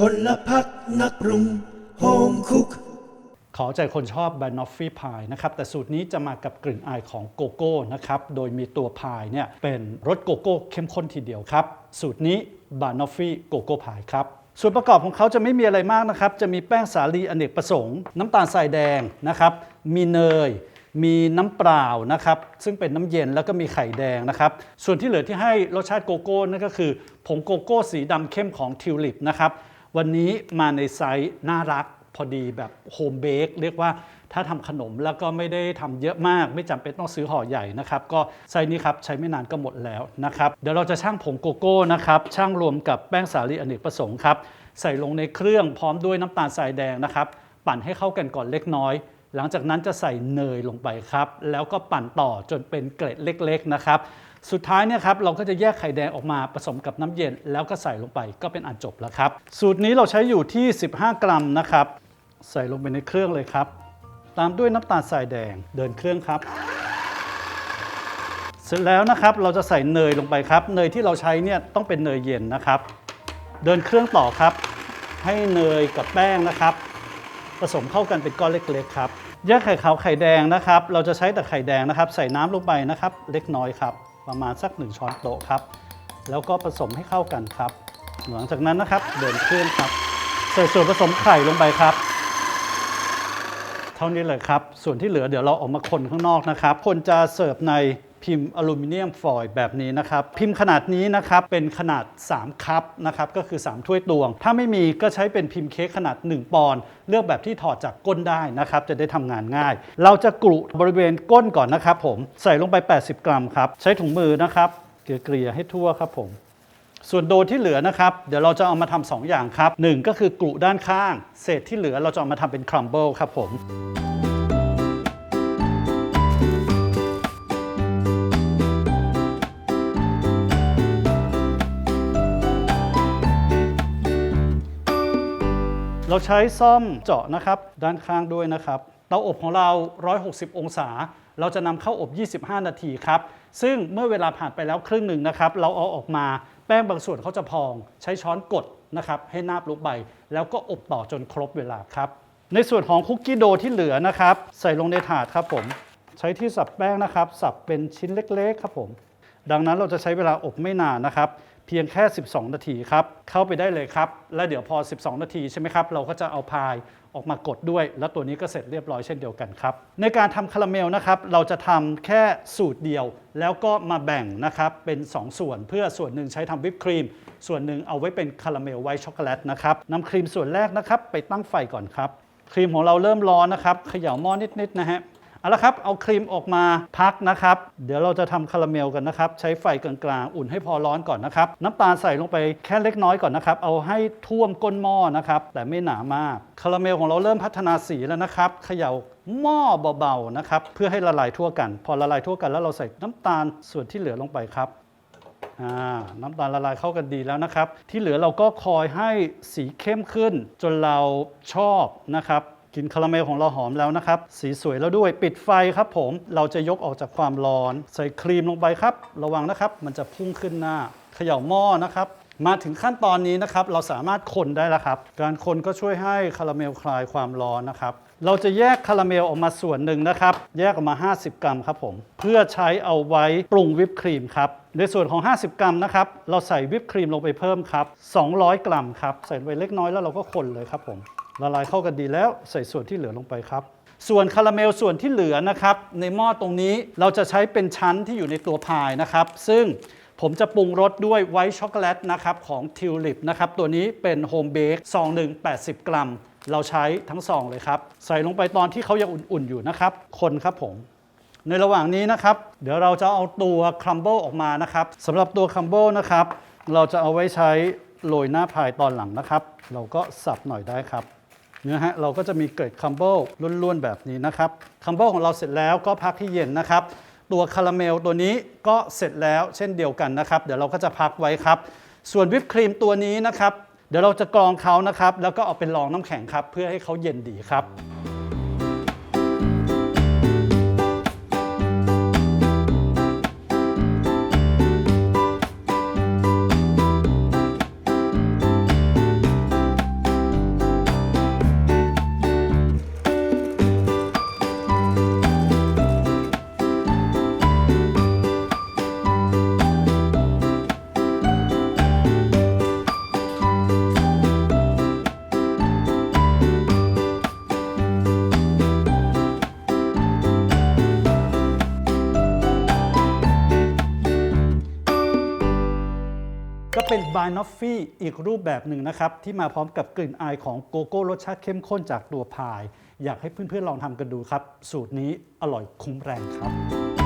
พลพักนักปรุงโฮมคุกขอใจคนชอบบานอฟฟี่พายนะครับแต่สูตรนี้จะมากับกลิ่นอายของโกโก้นะครับโดยมีตัวพายเนี่ยเป็นรสโกโก้เข้มข้นทีเดียวครับ สูตรนี้บานอฟฟี่โกโก้พายครับส่วนประกอบของเขาจะไม่มีอะไรมากนะครับ จะมีแป้งสาลีอเนกประสงค์ น้ำตาลทรายแดงนะครับ มีเนย มีน้ำเปล่านะครับ ซึ่งเป็นน้ำเย็นแล้วก็มีไข่แดงนะครับ ส่วนที่เหลือที่ให้รสชาติโกโก้นั่นก็คือผงโกโก้สีดำเข้มของทิวลิปนะครับ วันนี้มาในไซส์น่ารักพอดีแบบโฮมเบกเรียกว่าถ้าทำขนมแล้วก็ไม่ได้ทำเยอะมาก ไม่จำเป็นต้องซื้อห่อใหญ่นะครับ ก็ไซส์นี้ครับใช้ไม่นานก็หมดแล้วนะครับ เดี๋ยวเราจะช่างผงโกโก้นะครับช่างรวมกับแป้งสาลีอเนกประสงค์ครับใส่ลงในเครื่องพร้อมด้วยน้ำตาลทรายแดงนะครับ ปั่นให้เข้ากันก่อนเล็กน้อย หลังจากนั้นจะใส่เนยลงไปครับ แล้วก็ปั่นต่อจนเป็นเกล็ดเล็ก ๆ นะครับ สุดท้ายเนี่ยครับเราก็จะแยกไข่แดงออกมาผสมกับน้ำเย็น แล้วก็ใส่ลงไปก็เป็นอันจบแล้วครับ สูตรนี้เราใช้อยู่ที่ 15 กรัมนะครับ ใส่ลงไปในเครื่องเลยครับ ตามด้วยน้ำตาลทรายแดงเดินเครื่องครับ เสร็จแล้วนะครับเราจะใส่เนยลงไปครับ เนยที่เราใช้เนี่ยต้องเป็นเนยเย็นนะครับ เดินเครื่องต่อครับ ให้เนยกับแป้งนะครับผสมเข้ากันเป็นก้อนเล็กๆครับแยกไข่ขาวไข่แดงนะครับ เราจะใช้แต่ไข่แดงนะครับ ใส่น้ำลงไปนะครับ เล็กน้อยครับ ประมาณสัก 1 ช้อนโต๊ะครับ แล้วก็ผสมให้เข้ากันครับ หลังจากนั้นนะครับเดินเครื่องครับ ใส่ส่วนผสมไข่ลงไปครับ เท่านี้เลยครับ ส่วนที่เหลือเดี๋ยวเราออกมาคนข้างนอกนะครับ คนจะเสิร์ฟใน พิมพ์อลูมิเนียมฟอยล์แบบนี้นะครับ พิมพ์ขนาดนี้นะครับเป็นขนาด 3 คัพนะครับก็คือ 3 ถ้วยตวง ถ้าไม่มีก็ใช้เป็นพิมพ์เค้กขนาด 1 ปอนด์เลือกแบบที่ถอดจากก้นได้นะครับ จะได้ทำงานง่าย เราจะกรุบริเวณก้นก่อนนะครับผมใส่ลงไป 80 กรัมครับ ใช้ถุงมือนะครับเกลี่ยให้ทั่วครับผมส่วนโดที่เหลือนะครับ เดี๋ยวเราจะเอามาทำสองอย่างครับหนึ่งก็คือกรุด้านข้าง เศษที่เหลือเราจะเอามาทำเป็นครัมเบิลครับผม เราใช้ซ่อมเจาะนะครับด้านข้างด้วยนะครับ เตาอบของเรา 160 องศา เราจะนำเข้าอบ 25 นาทีครับ ซึ่งเมื่อเวลาผ่านไปแล้วครึ่งหนึ่งนะครับ เราเอาออกมาแป้งบางส่วนเขาจะพอง ใช้ช้อนกดนะครับให้นาบลูกใบ แล้วก็อบต่อจนครบเวลาครับ ในส่วนของคุกกี้โดที่เหลือนะครับ ใส่ลงในถาดครับผม ใช้ที่สับแป้งนะครับ สับเป็นชิ้นเล็ก ๆ ครับผม ดังนั้นเราจะใช้เวลาอบไม่นานนะครับ เพียงแค่ 12 นาทีครับ เข้าไปได้เลยครับ แล้วเดี๋ยวพอ 12 นาทีใช่ไหมครับ เราก็จะเอาพายออกมากดด้วย แล้วตัวนี้ก็เสร็จเรียบร้อยเช่นเดียวกันครับ ในการทำคาราเมลนะครับ เราจะทำแค่สูตรเดียว แล้วก็มาแบ่งนะครับ เป็น 2 ส่วน เพื่อส่วนหนึ่งใช้ทำวิปครีม ส่วนหนึ่งเอาไว้เป็นคาราเมลไวท์ช็อกโกแลตนะครับนำครีมส่วนแรกนะครับ ไปตั้งไฟก่อนครับ ครีมของเราเริ่มร้อนนะครับ เขย่าหม้อนิดๆนะฮะ เอาละครับเอาครีมออกมาพักนะครับ เดี๋ยวเราจะทำคาราเมลกันนะครับ ใช้ไฟกลางๆอุ่นให้พอร้อนก่อนนะครับ น้ำตาลใส่ลงไปแค่เล็กน้อยก่อนนะครับ เอาให้ท่วมก้นหม้อนะครับ แต่ไม่หนามากคาราเมลของเราเริ่มพัฒนาสีแล้วนะครับเขย่าหม้อเบาๆนะครับ เพื่อให้ละลายทั่วกัน พอละลายทั่วกันแล้วเราใส่น้ำตาลส่วนที่เหลือลงไปครับน้ำตาลละลายเข้ากันดีแล้วนะครับ ที่เหลือเราก็คอยให้สีเข้มขึ้น จนเราชอบนะครับ กลินคาราเมลของเราหอมแล้วนะครับ สีสวยแล้วด้วยปิดไฟครับผมเราจะยกออกจากความร้อน ใส่ครีมลงไปครับ ระวังนะครับ มันจะพุ่งขึ้นหน้าเขย่าหม้อนะครับ มาถึงขั้นตอนนี้นะครับ เราสามารถคนได้แล้วครับ การคนก็ช่วยให้คาราเมลคลายความร้อนนะครับเราจะแยกคาราเมลออกมาส่วนหนึ่งนะครับ แยกออกมา 50 กรัมครับผม เพื่อใช้เอาไว้ปรุงวิปครีมครับ ในส่วนของ 50 กรัมนะครับ เราใส่วิปครีมลงไปเพิ่มครับ 200 กรัมครับ ใส่ไปเล็กน้อยแล้วเราก็คนเลยครับผม ละลายเข้ากันดีแล้วใส่ส่วนที่เหลือลงไปครับ ส่วนคาราเมลส่วนที่เหลือนะครับ ในหม้อตรงนี้เราจะใช้เป็นชั้นที่อยู่ในตัวพายนะครับ ซึ่งผมจะปรุงรสด้วยไวท์ช็อกโกแลตนะครับของทิวลิปนะครับตัวนี้เป็นโฮมเบคซองหนึ่ง80 กรัม เราใช้ทั้งซองเลยครับ ใส่ลงไปตอนที่เขายังอุ่นๆอยู่นะครับ คนครับผม ในระหว่างนี้นะครับ เดี๋ยวเราจะเอาตัวครัมเบิลออกมานะครับสำหรับตัวครัมเบิลนะครับเราจะเอาไว้ใช้โรยหน้าพายตอนหลังนะครับ เราก็สับหน่อยได้ครับ นะฮะเราก็จะมีเกิดคัมเบิลล้วนๆแบบนี้นะครับคัมเบิลของเราเสร็จแล้วก็พักให้เย็นนะครับ ตัวคาราเมลตัวนี้ก็เสร็จแล้วเช่นเดียวกันนะครับ เดี๋ยวเราก็จะพักไว้ครับ ส่วนวิปครีมตัวนี้นะครับ เดี๋ยวเราจะกรองเขานะครับ แล้วก็เอาไปรองน้ำแข็งครับ เพื่อให้เขาเย็นดีครับ บายนอฟฟี่อีกรูปแบบหนึ่งนะครับ ที่มาพร้อมกับกลิ่นอายของโกโก้รสชาติเข้มข้นจากตัวพาย อยากให้เพื่อนๆลองทำกันดูครับ สูตรนี้อร่อยคุ้มแรงครับ